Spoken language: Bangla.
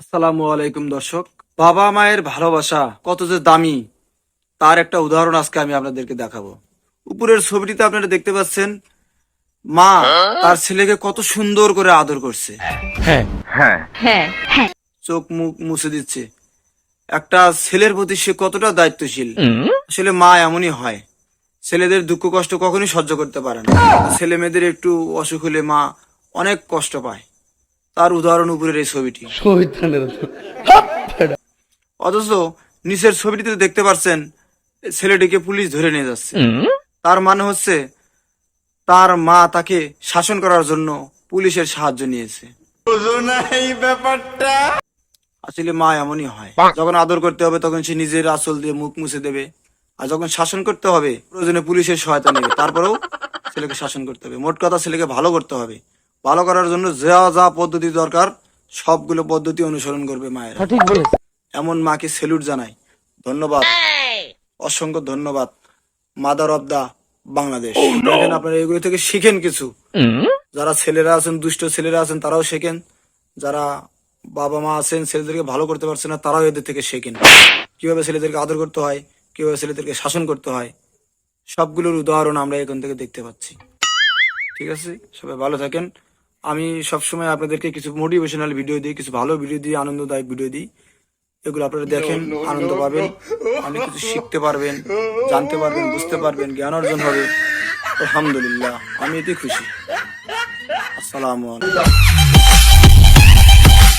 আসসালামু আলাইকুম দর্শক। বাবা মায়ের ভালোবাসা কত যে দামি তার একটা উদাহরণ আজকে আমি আপনাদেরকে দেখাবো। উপরের ছবিটিতে আপনারা দেখতে পাচ্ছেন মা তার ছেলেকে কত সুন্দর করে আদর করছে। হ্যাঁ। চোখ মুখ মুছে দিচ্ছে। একটা ছেলের প্রতি সে কতটা দায়িত্বশীল। আসলে মা এমনই হয়। ছেলেদের দুঃখ কষ্ট কখনোই সহ্য করতে পারে না। ছেলে মেয়েদের একটু অসুখ হলে মা অনেক কষ্ট পায়। তার উদাহরণ উপরের এই ছবিটি। অথচ নিচের ছবিটিতে দেখতে পাচ্ছেন ছেলেটিকে পুলিশ ধরে নিয়ে যাচ্ছে। তার মানে হচ্ছে তার মা তাকে শাসন করার জন্য পুলিশের সাহায্য নিয়েছে। আসলে মা এমনই হয়। যখন আদর করতে হবে তখন সে নিজের আঁচল দিয়ে মুখ মুছে দেবে। আর যখন শাসন করতে হবে প্রয়োজনে পুলিশের সহায়তা নেবে। তারপরেও ছেলেকে শাসন করতে হবে। মোট কথা ছেলেকে ভালো করতে হবে। ভালো করার জন্য যা যা পদ্ধতি দরকার সবগুলো পদ্ধতি অনুসরণ করবে মায়ের। এমন মাকে সেলুট জানাই। ধন্যবাদ। অসংখ্য ধন্যবাদ মাদার অব দা বাংলাদেশ দেখেন আপনারা এগুলো থেকে শিখেন কিছু। যারা ছেলেরা আছেন দুষ্ট ছেলেরা আছেন তারাও শেখেন। যারা বাবা মা আছেন ছেলেদেরকে ভালো করতে পারছে না তারাও এদের থেকে শেখেন। কীভাবে ছেলেদেরকে আদর করতে হয় কীভাবে ছেলেদেরকে শাসন করতে হয় সবগুলোর উদাহরণ আমরা এখান থেকে দেখতে পাচ্ছি। ঠিক আছে? সবাই ভালো থাকেন। আমি সবসময় আপনাদেরকে কিছু মোটিভেশনাল ভিডিও দিই কিছু ভালো ভিডিও দিই আনন্দদায়ক ভিডিও দিই। এগুলো আপনারা দেখেন আনন্দ পাবেন অনেক কিছু শিখতে পারবেন জানতে পারবেন বুঝতে পারবেন জ্ঞান অর্জন হবে। আলহামদুলিল্লাহ আমি এতে খুশি। আসসালামু আলাইকুম।